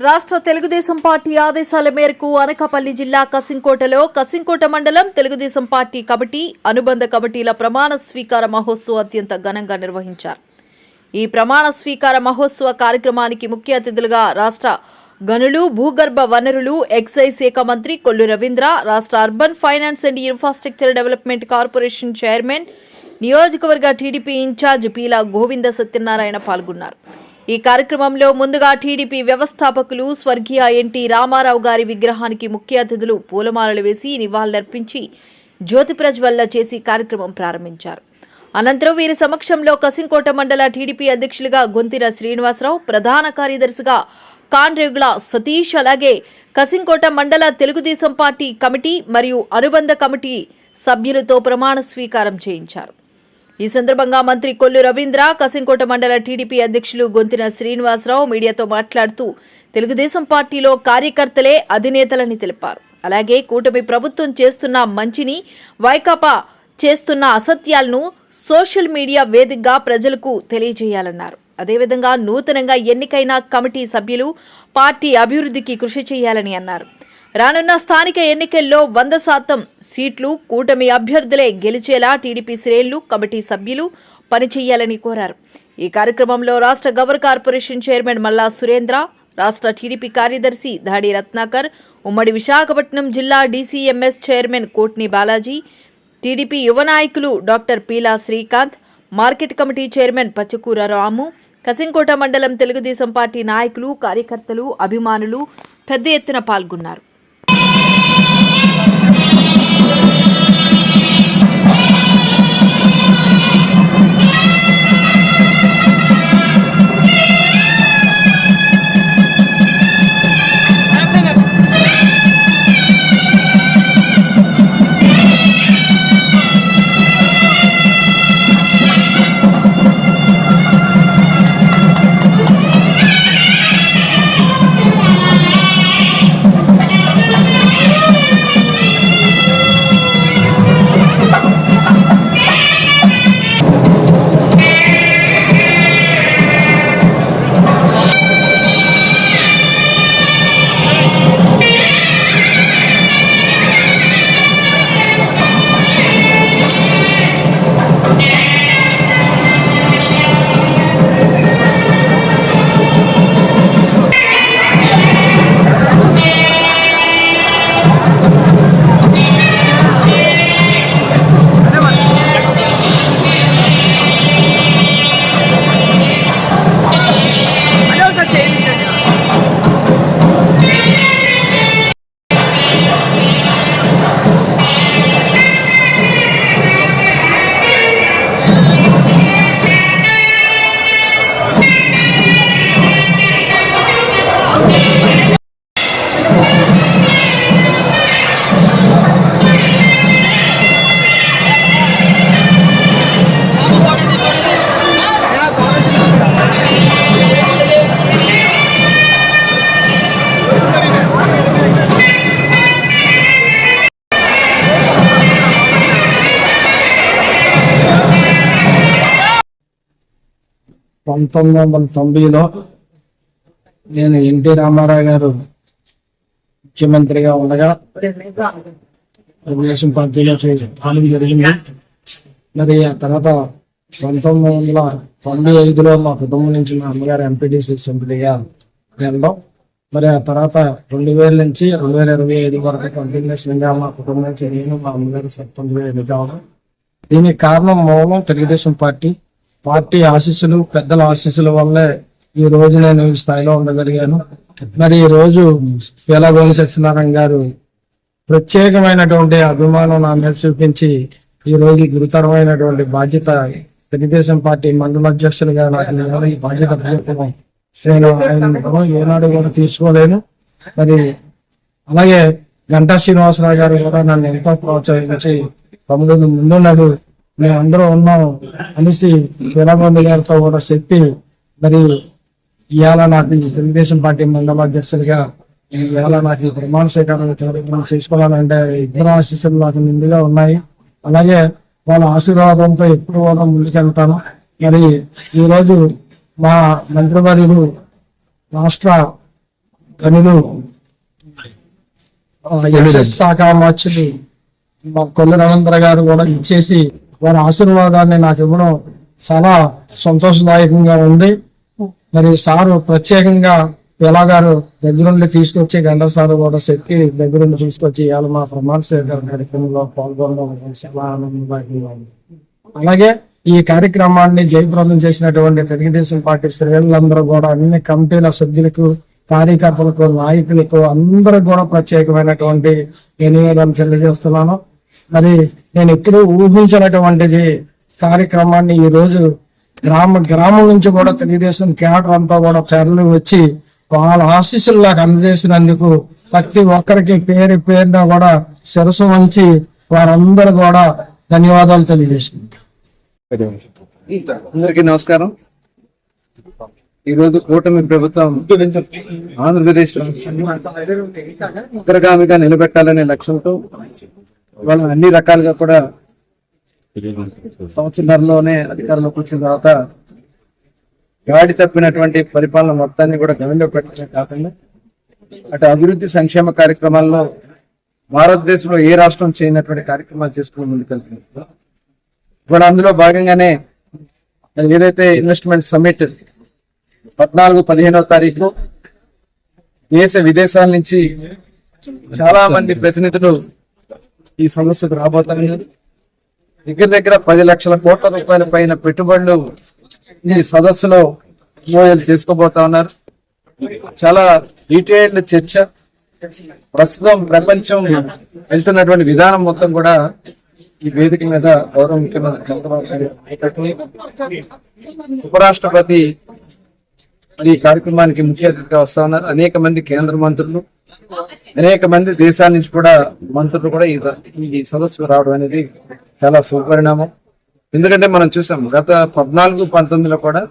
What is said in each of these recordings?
రాష్ట్ర తెలుగుదేశం పార్టీ ఆదేశాల మేరకు అనకాపల్లి జిల్లా కసింకోటలో కసింకోట మండలం తెలుగుదేశం పార్టీ కమిటీ అనుబంధ కమిటీల ప్రమాణ స్వీకార మహోత్సవం అత్యంత ఘనంగా నిర్వహించారు. ఈ ప్రమాణ స్వీకార మహోత్సవ కార్యక్రమానికి ముఖ్య అతిథులుగా రాష్ట్ర గనులు భూగర్భ వనరులు ఎక్సైజ్ శాఖ మంత్రి కొల్లు రవీంద్ర రాష్ట్ర urban finance and infrastructure development corporation chairman నియోజకవర్గ టీడీపీ ఇన్ఛార్జ్ పీలా గోవింద సత్యనారాయణ పాల్గొన్నారు. ఈ కార్యక్రమంలో ముందుగా టీడీపీ వ్యవస్థాపకులు స్వర్గీయ ఎన్టీ రామారావు గారి విగ్రహానికి ముఖ్య అతిథులు పూలమాలలు వేసి నివాళులర్పించి జ్యోతి ప్రజ్వల్ల చేసి కార్యక్రమం ప్రారంభించారు. అనంతరం వీరి సమక్షంలో కసింకోట మండల టీడీపీ అధ్యక్షులుగా గొంతిర శ్రీనివాసరావు ప్రధాన కార్యదర్శిగా కాండ్రేగుల సతీష్ అలాగే కసింకోట మండల తెలుగుదేశం పార్టీ కమిటీ మరియు అనుబంధ కమిటీ సభ్యులతో ప్రమాణ స్వీకారం చేయించారు. ఈ సందర్భంగా మంత్రి కొల్లు రవీంద్ర కసింకోట మండల టీడీపీ అధ్యక్షులు గొంతిన శ్రీనివాసరావు మీడియాతో మాట్లాడుతూ తెలుగుదేశం పార్టీలో కార్యకర్తలే అధినేతలని తెలిపారు. అలాగే కూటమి ప్రభుత్వం చేస్తున్న మంచిని వైకాపా చేస్తున్న అసత్యాలను సోషల్ మీడియా వేదికగా ప్రజలకు తెలియజేయాలన్నారు. అదేవిధంగా నూతనంగా ఎన్నికైన కమిటీ సభ్యులు పార్టీ అభివృద్ధికి కృషి చేయాలని అన్నారు. రానున్న స్థానిక ఎన్నికల్లో వంద శాతం సీట్లు కూటమి అభ్యర్థులే గెలిచేలా టీడీపీ శ్రేణులు కమిటీ సభ్యులు పనిచేయాలని కోరారు. ఈ కార్యక్రమంలో రాష్ట్ర గవర్ కార్పొరేషన్ చైర్మన్ మల్లా సురేంద్ర రాష్ట్ర టీడీపీ కార్యదర్శి దాడి రత్నాకర్ ఉమ్మడి విశాఖపట్నం జిల్లా DCMS chairman Kotni Balaji TDP యువ నాయకులు doctor Peela Srikanth market committee chairman Pachchakura Ramu Kasimkota మండలం తెలుగుదేశం పార్టీ నాయకులు కార్యకర్తలు అభిమానులు పెద్ద ఎత్తున పాల్గొన్నారు. పంతొమ్మిది వందల తొంభైలో నేను ఎన్టీ రామారావు గారు ముఖ్యమంత్రిగా ఉండగా తెలుగుదేశం పార్టీలోకి రావడం జరిగింది. మరి ఆ తర్వాత పంతొమ్మిది వందల తొంభై ఐదులో మా కుటుంబం నుంచి మా అమ్మగారు ఎంపీటీసీ సభ్యుడిగా వెళ్ళడం. మరి ఆ తర్వాత రెండు వేల నుంచి రెండు వేల ఇరవై ఐదు వరకు కంటిన్యూస్గా మా కుటుంబం నుంచి నేను మా అమ్మగారు సర్పంచ్గా ఎన్నికవడం. దీనికి కారణం మూలం తెలుగుదేశం పార్టీ పార్టీ ఆశీస్సులు పెద్దల ఆశీస్సుల వల్లే ఈ రోజు నేను ఈ స్థాయిలో ఉండగలిగాను. మరి ఈ రోజు వేలగోని సత్యనారాయణ గారు ప్రత్యేకమైనటువంటి అభిమానం నా మీద చూపించి ఈ రోజు గురుతరమైనటువంటి బాధ్యత తెలుగుదేశం పార్టీ మండల అధ్యక్షులుగా నాకు ఈ బాధ్యత నేను ఏనాడు కూడా తీసుకోలేను. మరి అలాగే గంటా శ్రీనివాసరావు గారు కూడా నన్ను ఎంతో ప్రోత్సహించి తమ్ముడు ముందున్నాడు మేము అందరం ఉన్నాం అనేసి వీరగోండి గారితో కూడా చెప్పి మరి ఇవాళ నాకు తెలుగుదేశం పార్టీ మండల అధ్యక్షుడిగా ఇవాళ నాకు ఈ ప్రమాణ స్వీకారం కార్యక్రమం చేసుకోవాలంటే ఇద్దరు ఆశీస్సులు నాకు నిండుగా ఉన్నాయి. అలాగే వాళ్ళ ఆశీర్వాదంతో ఎప్పుడు కూడా ముందుకెళ్తాను. మరి ఈ రోజు మా మంత్రివర్యులు రాష్ట్ర గనులు శాఖ మార్చులు మా కొల్లు రవీంద్ర గారు కూడా ఇచ్చేసి వారి ఆశీర్వాదాన్ని నాకు ఇవ్వడం చాలా సంతోషదాయకంగా ఉంది. మరి సారు ప్రత్యేకంగా ఎలా గారు దగ్గరుండి తీసుకొచ్చి గండ సారు కూడా శక్తి దగ్గరుండి తీసుకొచ్చి ఇవాళ మా ప్రమాణ స్వీకార కార్యక్రమంలో పాల్గొనడం చాలా ఆనందదాయకంగా ఉంది. అలాగే ఈ కార్యక్రమాన్ని జయప్రదం చేసినటువంటి తెలుగుదేశం పార్టీ శ్రేణులందరూ కూడా అన్ని కమిటీల సభ్యులకు కార్యకర్తలకు నాయకులకు అందరూ కూడా ప్రత్యేకమైనటువంటి ధన్యవాదాలు తెలియజేస్తున్నాను. మరి నేను ఎప్పుడూ ఊహించినటువంటిది కార్యక్రమాన్ని ఈ రోజు గ్రామ గ్రామం నుంచి కూడా తెలుగుదేశం కేడర్ అంతా కూడా తరలి వచ్చి వాళ్ళ ఆశీస్సులు నాకు అందజేసినందుకు ప్రతి ఒక్కరికి పేరు పేరున కూడా శిరసు వంచి వారందరూ కూడా ధన్యవాదాలు తెలియజేసుకుంటారు అందరికీ నమస్కారం ఈరోజు కూటమి ప్రభుత్వం ఆంధ్రప్రదేశ్ ఉత్తరగామిగా నిలబెట్టాలనే లక్ష్యంతో వాళ్ళ అన్ని రకాలుగా కూడా సంవత్సరంలోనే అధికారంలోకి వచ్చిన తర్వాత గాడి తప్పినటువంటి పరిపాలన మొత్తాన్ని కూడా గమనిలో పెట్టడమే కాకుండా అటు అభివృద్ధి సంక్షేమ కార్యక్రమాల్లో భారతదేశంలో ఏ రాష్ట్రం చేయనటువంటి కార్యక్రమాలు చేసుకుని ముందుకెళ్తుంది. ఇప్పుడు అందులో భాగంగానే ఏదైతే ఇన్వెస్ట్మెంట్ సమ్మిట్ పద్నాలుగు పదిహేనవ తారీఖు దేశ విదేశాల నుంచి చాలా మంది ప్రతినిధులు ఈ సమస్యకు రాబోతున్నారు దగ్గర దగ్గర పది లక్షల కోట్ల రూపాయల పైన పెట్టుబడులు ఈ సదస్సులో మోయలు చేసుకోబోతా ఉన్నారు. చాలా డీటెయిల్డ్ చర్చ. ప్రస్తుతం ప్రపంచం వెళ్తున్నటువంటి విధానం మొత్తం కూడా ఈ వేదిక మీద గౌరవ ముఖ్యమంత్రి చంద్రబాబు ఉపరాష్ట్రపతి మరి ఈ కార్యక్రమానికి ముఖ్య అతిథిగా వస్తా ఉన్నారు. అనేక మంది కేంద్ర మంత్రులు అనేక మంది దేశాల నుంచి కూడా మంత్రులు కూడా ఈ సదస్సుకు రావడం అనేది చాలా సుపరిణామం. ఎందుకంటే మనం చూసాం గత పద్నాలుగు పంతొమ్మిదిలో కూడా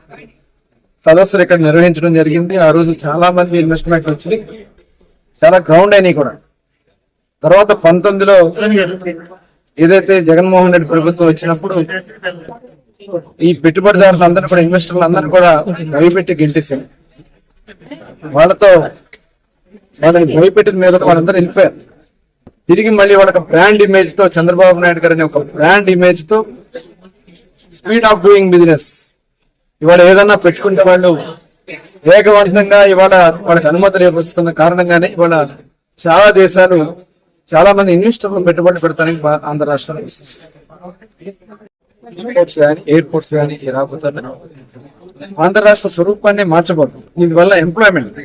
సదస్సులు ఇక్కడ నిర్వహించడం జరిగింది. ఆ రోజు చాలా మంది ఇన్వెస్ట్మెంట్ వచ్చి చాలా గ్రౌండ్ అయినాయి కూడా. తర్వాత పంతొమ్మిదిలో ఏదైతే జగన్మోహన్ రెడ్డి ప్రభుత్వం వచ్చినప్పుడు ఈ పెట్టుబడిదారులందరూ కూడా ఇన్వెస్టర్లు అందరూ కూడా భయపెట్టి గెంటేశారు. వాళ్ళతో వాళ్ళని భయపెట్టిన మీద వాళ్ళందరూ వెళ్ళిపోయారు. తిరిగి మళ్ళీ వాళ్ళకి బ్రాండ్ ఇమేజ్తో చంద్రబాబు నాయుడు గారిని ఒక బ్రాండ్ ఇమేజ్తో స్పీడ్ ఆఫ్ డూయింగ్ బిజినెస్ ఇవాళ ఏదన్నా పెట్టుకుంటే వాళ్ళు వేగవంతంగా ఇవాళ వాళ్ళకి అనుమతులు ఇవ్వస్తున్న కారణంగానే ఇవాళ చాలా దేశాలు చాలా మంది ఇన్వెస్టర్లు పెట్టుబడులు పెడతానికి ఆంధ్ర రాష్ట్రంలో ఎయిర్పోర్ట్స్ కానీ ఎయిర్పోర్ట్స్ కానీ రాబోతున్నాయి ఆంధ్ర రాష్ట్ర స్వరూపాన్ని మార్చబోతుంది. దీనివల్ల ఎంప్లాయ్మెంట్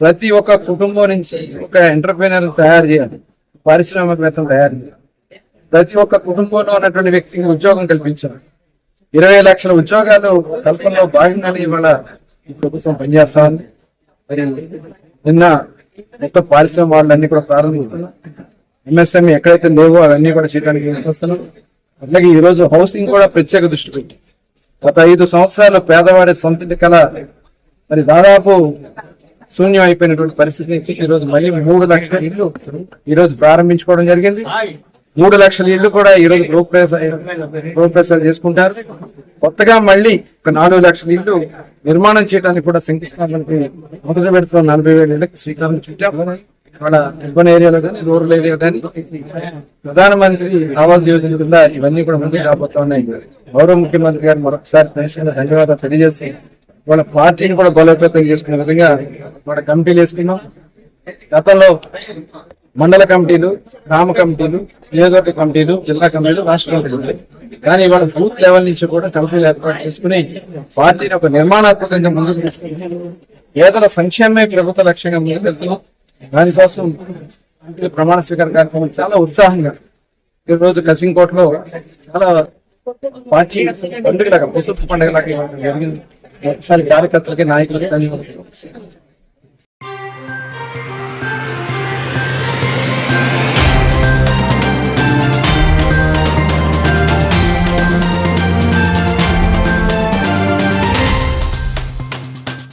ప్రతి ఒక్క కుటుంబం నుంచి ఒక ఎంటర్ప్రీనర్ తయారు చేయాలి. పారిశ్రామికవేత్తలు తయారు చేయాలి. ప్రతి ఒక్క కుటుంబంలో ఉన్నటువంటి వ్యక్తికి ఉద్యోగం కల్పించాలి. ఇరవై లక్షల ఉద్యోగాలు కల్పనలో భాగంగానే ఇవాళ ప్రభుత్వం పనిచేస్తా ఉంది. మరి నిన్న మొత్తం పారిశ్రామిక వాళ్ళన్నీ కూడా ప్రారంభించారు ఎంఎస్ఎంఈ ఎక్కడైతే లేవో అవన్నీ కూడా చేయడానికి వస్తున్నాం అట్లాగే ఈ రోజు హౌసింగ్ కూడా ప్రత్యేక దృష్టి పెట్టి గత ఐదు సంవత్సరాలు పేదవాడి సొంత కళ. కల మరి దాదాపు శూన్యం అయిపోయినటువంటి పరిస్థితి నుంచి ఈ రోజు మళ్ళీ మూడు లక్షల ఇల్లు ఈరోజు ప్రారంభించుకోవడం జరిగింది. మూడు లక్షల ఇల్లు కూడా ఈ రోజు గృహప్రవేశాలు చేసుకుంటారు. కొత్తగా మళ్ళీ ఒక నాలుగు లక్షల ఇల్లు నిర్మాణం చేయడానికి కూడా శంకుస్థాపనకి మొదలు పెడుతున్న నలభై వేల ఇళ్ళకి శ్రీకారం చుట్టాం ఇవాళ అర్బన్ ఏరియాలో కానీ రూరల్ ఏరియా కానీ ప్రధానమంత్రి ఆవాస్ యోజన కింద ఇవన్నీ కూడా ముందుకు రాబోతా ఉన్నాయి. గౌరవ ముఖ్యమంత్రి గారు మరొకసారి ధన్యవాదాలు తెలియజేసి వాళ్ళ పార్టీని కూడా బలోపేతం చేసుకునే విధంగా వాళ్ళ కమిటీలు వేసుకున్నాం. గతంలో మండల కమిటీలు గ్రామ కమిటీలు నియోజకవర్గ కమిటీలు జిల్లా కమిటీలు రాష్ట్ర కమిటీలు కానీ ఇవాళ బూత్ లెవెల్ నుంచి కూడా కమిటీలు ఏర్పాటు చేసుకుని పార్టీని ఒక నిర్మాణాత్మకంగా ముందుకు తీసుకుని పేదల సంక్షేమమే ప్రభుత్వ లక్ష్యంగా ముందుకు వెళ్తున్నాం. దానికోసం ప్రమాణ స్వీకార కార్యక్రమం చాలా ఉత్సాహంగా ఈ రోజు కసింకోటలో చాలా పార్టీ పండుగలాగా పసుపు పండుగలాగా జరిగింది. ఒకసారి కార్యకర్తలకి నాయకులకి ధన్యవాదాలు.